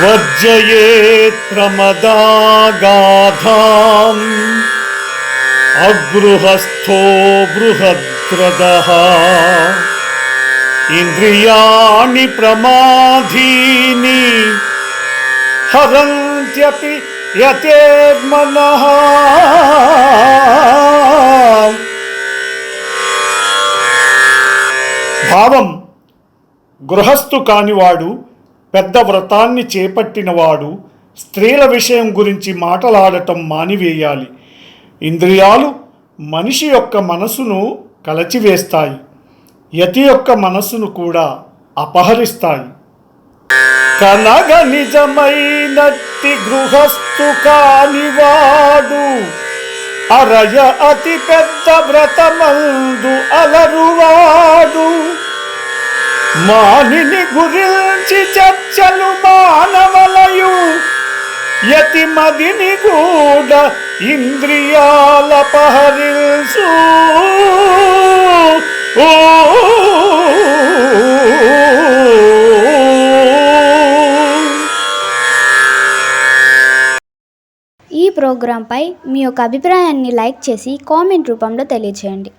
వర్జయేత్ ప్రమదాగాధాం అగృహస్థో బృహద్రదః ఇంద్రియాణి ప్రమాధీని హరంత్యపి యతేర్మనః భావం గృహస్థు కానివాడు పెద్ద వ్రతాన్ని చేపట్టినవాడు స్త్రీల విషయం గురించి మాటలాడటం మానివేయాలి. ఇంద్రియాలు మనిషి యొక్క మనసును కలచివేస్తాయి. యతి యొక్క మనసును కూడా అపహరిస్తాయి. కనగ నిజమైనట్టి గృహస్థు కానివాడు అరయ అతి పెద్ద వ్రతమందు మానిని గురించి చర్చలు మానవలయు. యతిమదిని కూడా ఇంద్రియాల పహరిల్సు. ఓ ఈ ప్రోగ్రాంపై మీ యొక్క అభిప్రాయాన్ని లైక్ చేసి కామెంట్ రూపంలో తెలియజేయండి